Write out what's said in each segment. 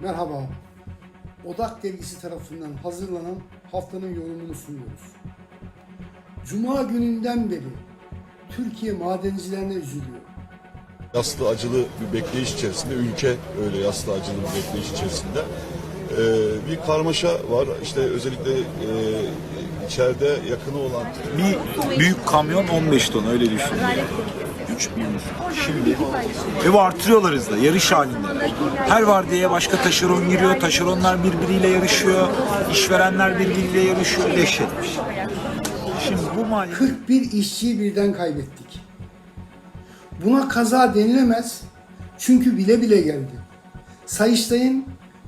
Merhaba. Odak dergisi tarafından hazırlanan haftanın yorumunu sunuyoruz. Cuma gününden beri Türkiye madencilerine üzülüyor. Yaslı acılı bir bekleyiş içerisinde, ülke öyle yaslı acılı bir bekleyiş içerisinde. Ee, bir karmaşa var. İşte özellikle e, içeride yakını olan Bir büyük kamyon 15 ton öyle düşün. 3000 şimdi ve artırıyorlar hızla yarış halinde. Her vardiyaya başka taşeron giriyor. Taşeronlar birbiriyle yarışıyor. işverenler birbiriyle yarışıyor. Dehşetmiş. Şimdi bu mali 41 işçiyi birden kaybettik. Buna kaza denilemez çünkü bile bile geldi. Sayıştay'ın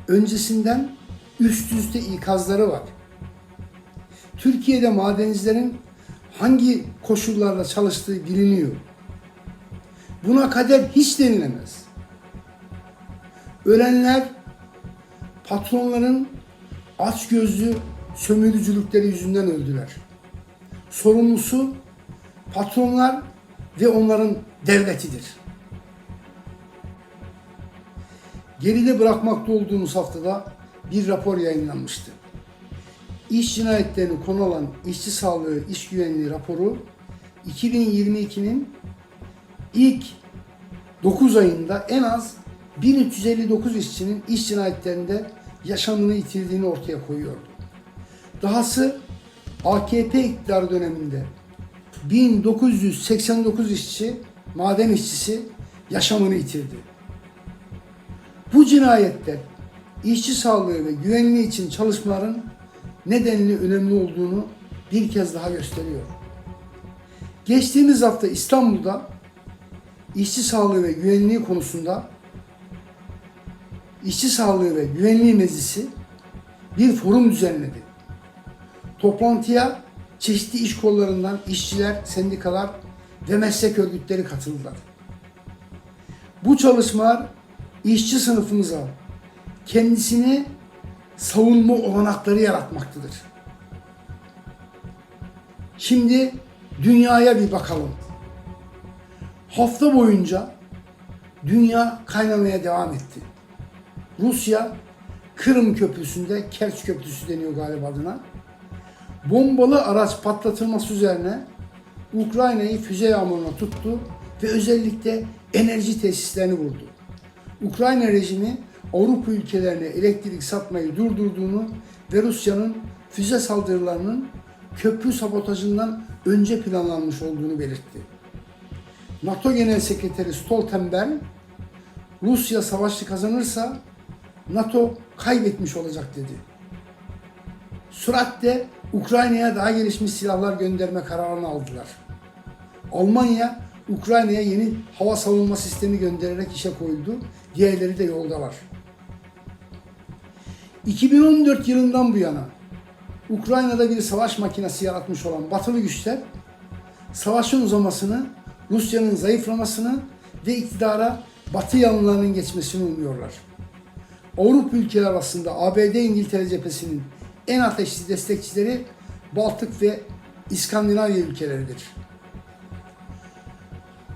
öncesinden üst üste ikazları var. Türkiye'de madencilerin hangi koşullarla çalıştığı biliniyor. Buna kader hiç denilemez. Ölenler patronların açgözlü sömürücülükleri yüzünden öldüler sorumlusu patronlar ve onların devletidir. Geride bırakmakta olduğumuz haftada bir rapor yayınlanmıştı. İş cinayetlerini konu alan işçi sağlığı, iş güvenliği raporu 2022'nin ilk 9 ayında en az 1359 işçinin iş cinayetlerinde yaşamını yitirdiğini ortaya koyuyordu. Dahası AKP iktidarı döneminde 1989 işçi, maden işçisi yaşamını yitirdi. Bu cinayetler işçi sağlığı ve güvenliği için çalışmaların nedenli önemli olduğunu bir kez daha gösteriyor. Geçtiğimiz hafta İstanbul'da işçi sağlığı ve güvenliği konusunda İşçi Sağlığı ve Güvenliği Meclisi bir forum düzenledi. Toplantıya çeşitli iş kollarından işçiler, sendikalar ve meslek örgütleri katıldılar. Bu çalışmalar işçi sınıfımıza kendisini savunma olanakları yaratmaktadır. Şimdi dünyaya bir bakalım. Hafta boyunca dünya kaynamaya devam etti. Rusya Kırım Köprüsü'nde, Kerç Köprüsü deniyor galiba adına. Bombalı araç patlatılması üzerine Ukrayna'yı füze yağmuruna tuttu ve özellikle enerji tesislerini vurdu. Ukrayna rejimi Avrupa ülkelerine elektrik satmayı durdurduğunu ve Rusya'nın füze saldırılarının köprü sabotajından önce planlanmış olduğunu belirtti. NATO Genel Sekreteri Stoltenberg, Rusya savaşı kazanırsa NATO kaybetmiş olacak dedi. Süratle Ukrayna'ya daha gelişmiş silahlar gönderme kararını aldılar. Almanya Ukrayna'ya yeni hava savunma sistemi göndererek işe koyuldu. Diğerleri de yolda var. 2014 yılından bu yana Ukrayna'da bir savaş makinesi yaratmış olan batılı güçler savaşın uzamasını, Rusya'nın zayıflamasını ve iktidara Batı yanlılarının geçmesini umuyorlar. Avrupa ülkeleri arasında ABD İngiltere cephesinin en ateşli destekçileri Baltık ve İskandinavya ülkeleridir.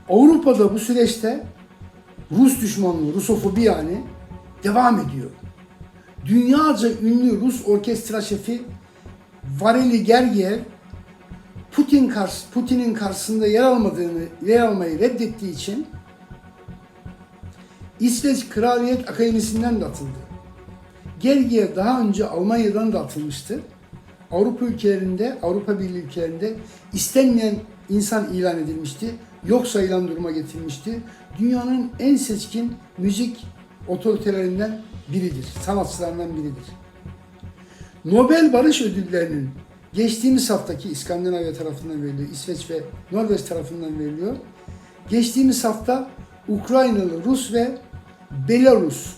Avrupa'da bu süreçte Rus düşmanlığı, Rusofobi yani devam ediyor. Dünyaca ünlü Rus orkestra şefi Vareli Gergiev Putin karşı, Putin'in karşısında yer almadığını, yer almayı reddettiği için İsveç Kraliyet Akademisi'nden de atıldı. Gergiev daha önce Almanya'dan da atılmıştı. Avrupa ülkelerinde, Avrupa Birliği ülkelerinde istenmeyen insan ilan edilmişti. Yok sayılan duruma getirilmişti. Dünyanın en seçkin müzik otoritelerinden biridir. Sanatçılarından biridir. Nobel Barış Ödülleri'nin geçtiğimiz haftaki İskandinavya tarafından veriliyor, İsveç ve Norveç tarafından veriliyor. Geçtiğimiz hafta Ukraynalı, Rus ve Belarus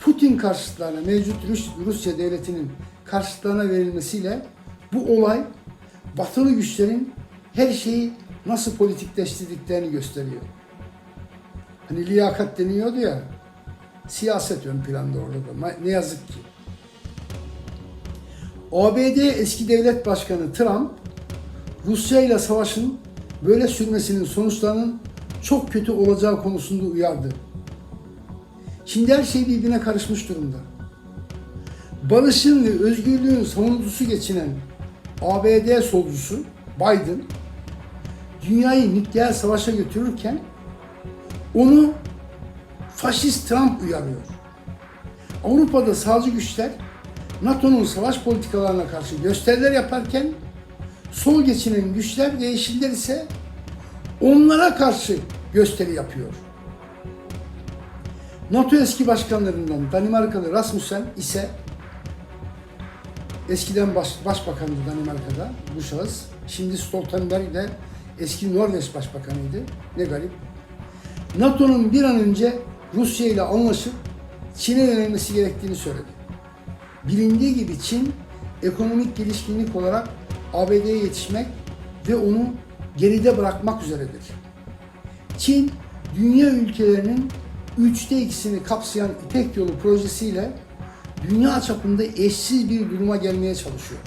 Putin karşıtlarına, mevcut Rus, Rusya devletinin karşıtlarına verilmesiyle bu olay batılı güçlerin her şeyi nasıl politikleştirdiklerini gösteriyor. Hani liyakat deniyordu ya, siyaset ön planda orada da. Ne yazık ki. ABD eski devlet başkanı Trump, Rusya ile savaşın böyle sürmesinin sonuçlarının çok kötü olacağı konusunda uyardı. Şimdi her şey birbirine karışmış durumda. Barışın ve özgürlüğün savunucusu geçinen ABD solcusu Biden dünyayı nükleer savaşa götürürken onu faşist Trump uyarıyor. Avrupa'da sağcı güçler NATO'nun savaş politikalarına karşı gösteriler yaparken sol geçinen güçler ve yeşiller ise onlara karşı gösteri yapıyor. NATO eski başkanlarından Danimarkalı Rasmussen ise eskiden baş, başbakandı Danimarka'da bu şahıs. Şimdi Stoltenberg de eski Norveç başbakanıydı. Ne garip. NATO'nun bir an önce Rusya ile anlaşıp Çin'e yönelmesi gerektiğini söyledi. Bilindiği gibi Çin ekonomik gelişkinlik olarak ABD'ye yetişmek ve onu geride bırakmak üzeredir. Çin, dünya ülkelerinin üçte ikisini kapsayan İpek Yolu projesiyle dünya çapında eşsiz bir duruma gelmeye çalışıyor.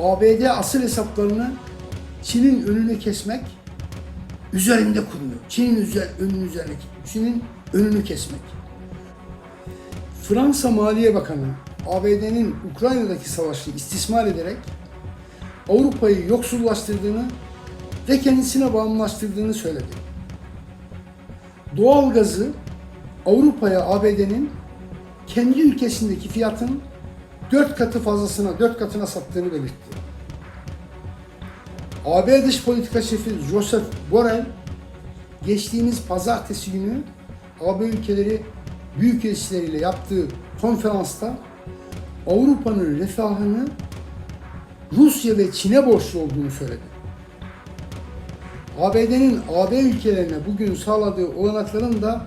ABD asıl hesaplarını Çin'in önünü kesmek üzerinde kuruyor. Çin'in üzer, önünü üzerine, Çin'in önünü kesmek. Fransa Maliye Bakanı ABD'nin Ukrayna'daki savaşı istismar ederek Avrupa'yı yoksullaştırdığını ve kendisine bağımlaştırdığını söyledi. Doğalgazı Avrupa'ya ABD'nin kendi ülkesindeki fiyatın dört katı fazlasına, dört katına sattığını belirtti. AB Dış Politika Şefi Joseph Borrell geçtiğimiz pazartesi günü AB ülkeleri büyükelçileriyle yaptığı konferansta Avrupa'nın refahını Rusya ve Çin'e borçlu olduğunu söyledi. ABD'nin AB ülkelerine bugün sağladığı olanakların da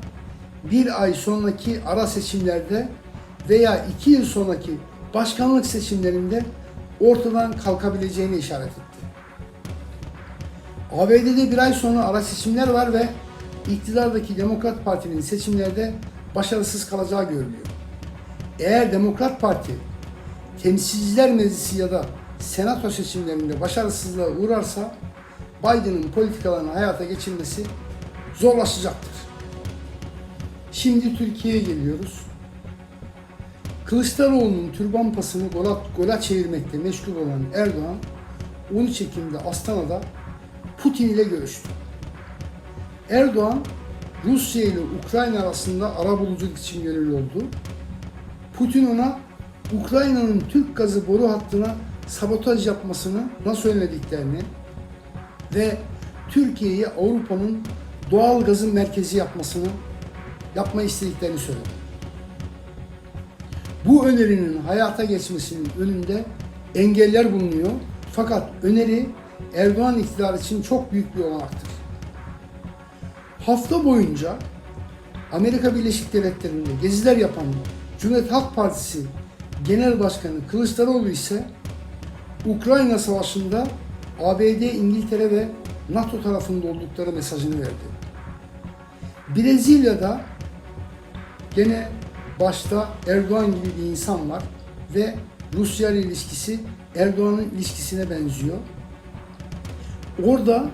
bir ay sonraki ara seçimlerde veya iki yıl sonraki başkanlık seçimlerinde ortadan kalkabileceğini işaret etti. ABD'de bir ay sonra ara seçimler var ve iktidardaki Demokrat Parti'nin seçimlerde başarısız kalacağı görülüyor. Eğer Demokrat Parti Temsilciler Meclisi ya da Senato seçimlerinde başarısızlığa uğrarsa Biden'ın politikalarını hayata geçirmesi zorlaşacaktır. Şimdi Türkiye'ye geliyoruz. Kılıçdaroğlu'nun türban pasını gola, gola çevirmekte meşgul olan Erdoğan 13 Ekim'de Astana'da Putin ile görüştü. Erdoğan Rusya ile Ukrayna arasında arabuluculuk için gönüllü. Putin ona Ukrayna'nın Türk gazı boru hattına sabotaj yapmasını nasıl önlediklerini ve Türkiye'yi Avrupa'nın doğal gazın merkezi yapmasını yapma istediklerini söyledi. Bu önerinin hayata geçmesinin önünde engeller bulunuyor. Fakat öneri Erdoğan iktidarı için çok büyük bir olanaktır. Hafta boyunca Amerika Birleşik Devletleri'nde geziler yapan Cumhuriyet Halk Partisi Genel Başkanı Kılıçdaroğlu ise Ukrayna Savaşı'nda ABD, İngiltere ve NATO tarafında oldukları mesajını verdi. Brezilya'da gene başta Erdoğan gibi bir insan var ve Rusya ile ilişkisi Erdoğan'ın ilişkisine benziyor. Orada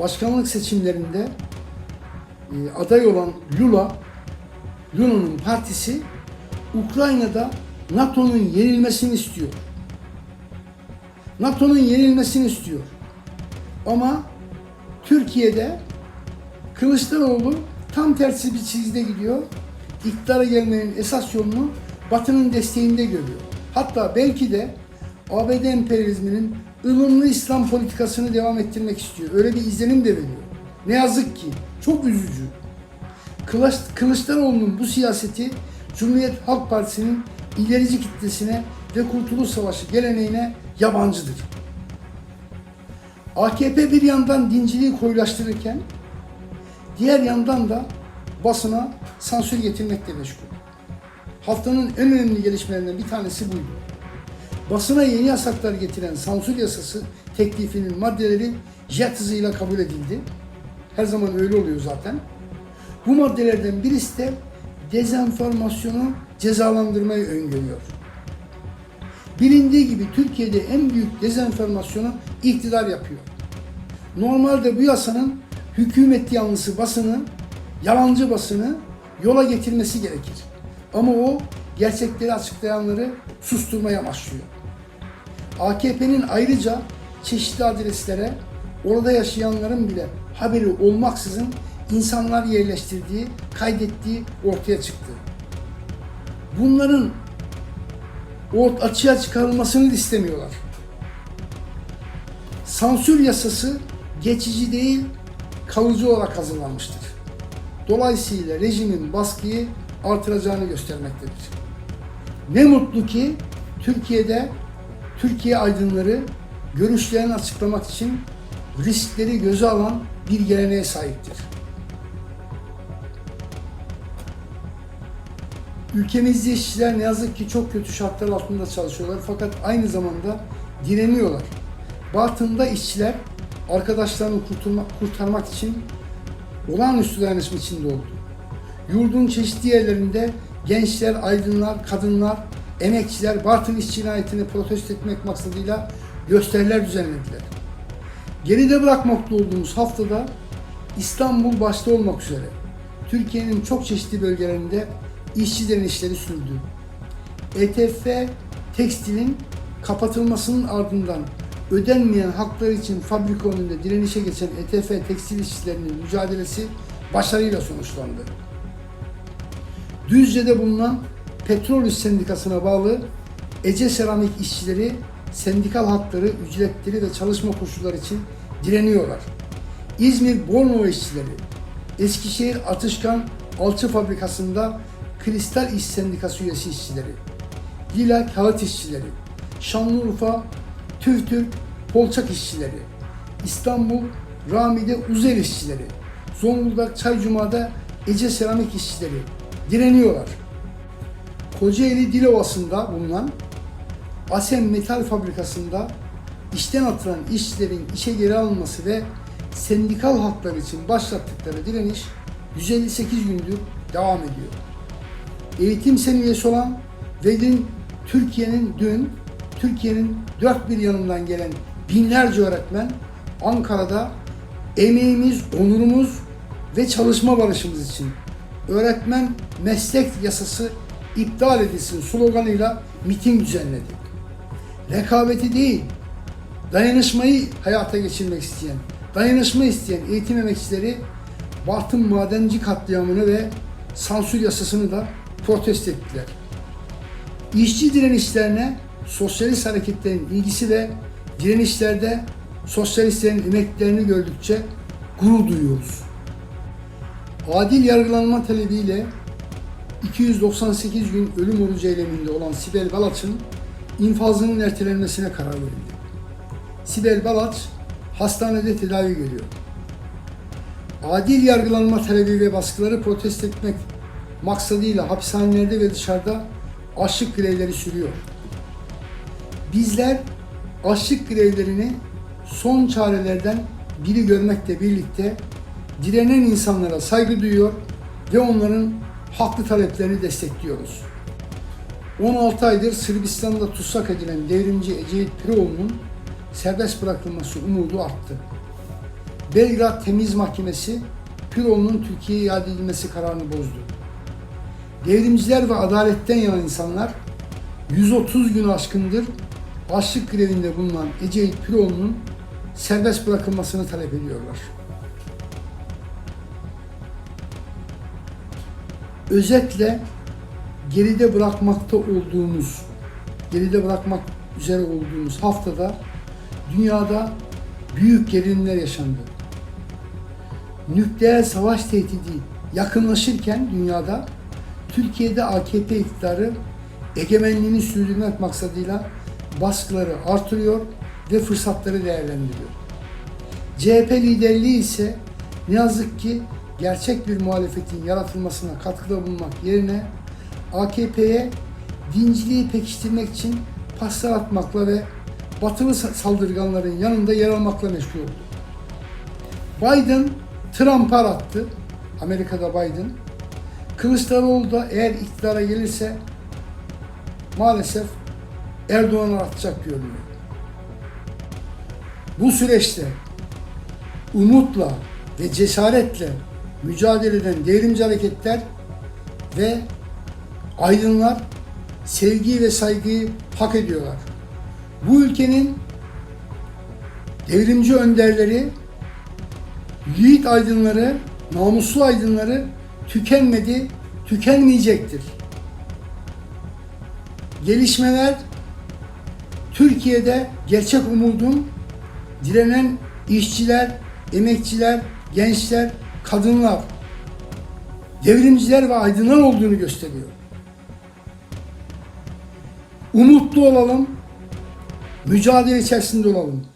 başkanlık seçimlerinde e, aday olan Lula, Lula'nın partisi Ukrayna'da NATO'nun yenilmesini istiyor. NATO'nun yenilmesini istiyor. Ama Türkiye'de Kılıçdaroğlu tam tersi bir çizgide gidiyor. İktidara gelmenin esas yolunu Batı'nın desteğinde görüyor. Hatta belki de ABD emperyalizminin ılımlı İslam politikasını devam ettirmek istiyor. Öyle bir izlenim de veriyor. Ne yazık ki çok üzücü. Kılıç, Kılıçdaroğlu'nun bu siyaseti Cumhuriyet Halk Partisi'nin ilerici kitlesine ve Kurtuluş Savaşı geleneğine yabancıdır. AKP bir yandan dinciliği koyulaştırırken diğer yandan da basına sansür getirmekle meşgul. Haftanın en önemli gelişmelerinden bir tanesi buydu. Basına yeni yasaklar getiren sansür yasası teklifinin maddeleri jet hızıyla kabul edildi. Her zaman öyle oluyor zaten. Bu maddelerden birisi de dezenformasyonu cezalandırmayı öngörüyor. Bilindiği gibi Türkiye'de en büyük dezenformasyonu iktidar yapıyor. Normalde bu yasanın hükümet yanlısı basını, yalancı basını yola getirmesi gerekir. Ama o gerçekleri açıklayanları susturmaya amaçlıyor. AKP'nin ayrıca çeşitli adreslere orada yaşayanların bile haberi olmaksızın insanlar yerleştirdiği, kaydettiği ortaya çıktı. Bunların ort açığa çıkarılmasını istemiyorlar. Sansür yasası geçici değil, kalıcı olarak hazırlanmıştır. Dolayısıyla rejimin baskıyı artıracağını göstermektedir. Ne mutlu ki Türkiye'de Türkiye aydınları görüşlerini açıklamak için riskleri göze alan bir geleneğe sahiptir. Ülkemizde işçiler ne yazık ki çok kötü şartlar altında çalışıyorlar fakat aynı zamanda direniyorlar. Batında işçiler arkadaşlarını kurtulmak, kurtarmak için olağanüstü dayanışma içinde oldu. Yurdun çeşitli yerlerinde gençler, aydınlar, kadınlar, emekçiler Bartın iş cinayetini protesto etmek maksadıyla gösteriler düzenlediler. Geride bırakmakta olduğumuz haftada İstanbul başta olmak üzere Türkiye'nin çok çeşitli bölgelerinde işçi direnişleri sürdü. ETF tekstilin kapatılmasının ardından ödenmeyen hakları için fabrika önünde direnişe geçen ETF tekstil işçilerinin mücadelesi başarıyla sonuçlandı. Düzce'de bulunan Petrolüs Sendikası'na bağlı Ece Seramik işçileri sendikal hakları, ücretleri ve çalışma koşulları için direniyorlar. İzmir Bornova işçileri, Eskişehir Atışkan Alçı Fabrikası'nda Kristal İş Sendikası üyesi işçileri, Lila Kağıt işçileri, Şanlıurfa TÜVTÜRK Polçak işçileri, İstanbul Rami'de Uzel işçileri, Zonguldak Çaycuma'da Ece Seramik işçileri direniyorlar. Kocaeli Dilovası'nda bulunan Asem Metal Fabrikası'nda işten atılan işçilerin işe geri alınması ve sendikal hakları için başlattıkları direniş 158 gündür devam ediyor. Eğitim seviyesi olan ve dün Türkiye'nin dün Türkiye'nin dört bir yanından gelen binlerce öğretmen Ankara'da emeğimiz, onurumuz ve çalışma barışımız için öğretmen meslek yasası iptal edilsin sloganıyla miting düzenledi. Rekabeti değil, dayanışmayı hayata geçirmek isteyen, dayanışma isteyen eğitim emekçileri Bartın madenci katliamını ve sansür yasasını da protesto ettiler. İşçi direnişlerine sosyalist hareketlerin ilgisi ve direnişlerde sosyalistlerin emeklerini gördükçe gurur duyuyoruz. Adil yargılanma talebiyle 298 gün ölüm orucu eyleminde olan Sibel Balaç'ın infazının ertelenmesine karar verildi. Sibel Balaç hastanede tedavi görüyor. Adil yargılanma talebi ve baskıları protesto etmek maksadıyla hapishanelerde ve dışarıda açlık grevleri sürüyor. Bizler açlık grevlerini son çarelerden biri görmekle birlikte direnen insanlara saygı duyuyor ve onların haklı taleplerini destekliyoruz. 16 aydır Sırbistan'da tutsak edilen devrimci Ecevit Piroğlu'nun serbest bırakılması umudu arttı. Belgrad Temiz Mahkemesi Piroğlu'nun Türkiye'ye iade edilmesi kararını bozdu. Devrimciler ve adaletten yana insanlar 130 gün aşkındır açlık grevinde bulunan Ecevit Piroğlu'nun serbest bırakılmasını talep ediyorlar. Özetle geride bırakmakta olduğumuz, geride bırakmak üzere olduğumuz haftada dünyada büyük gerilimler yaşandı. Nükleer savaş tehdidi yakınlaşırken dünyada Türkiye'de AKP iktidarı egemenliğini sürdürmek maksadıyla baskıları artırıyor ve fırsatları değerlendiriyor. CHP liderliği ise ne yazık ki gerçek bir muhalefetin yaratılmasına katkıda bulunmak yerine AKP'ye dinciliği pekiştirmek için paslar atmakla ve batılı saldırganların yanında yer almakla meşgul oldu. Biden Trump'a attı. Amerika'da Biden. Kılıçdaroğlu da eğer iktidara gelirse maalesef Erdoğan'a atacak görünüyor. Bu süreçte umutla ve cesaretle mücadele eden devrimci hareketler ve aydınlar sevgi ve saygıyı hak ediyorlar. Bu ülkenin devrimci önderleri, yiğit aydınları, namuslu aydınları tükenmedi, tükenmeyecektir. Gelişmeler Türkiye'de gerçek umudun direnen işçiler, emekçiler, gençler, kadınlar, devrimciler ve aydınlar olduğunu gösteriyor. Umutlu olalım, mücadele içerisinde olalım.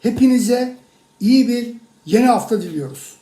Hepinize iyi bir yeni hafta diliyoruz.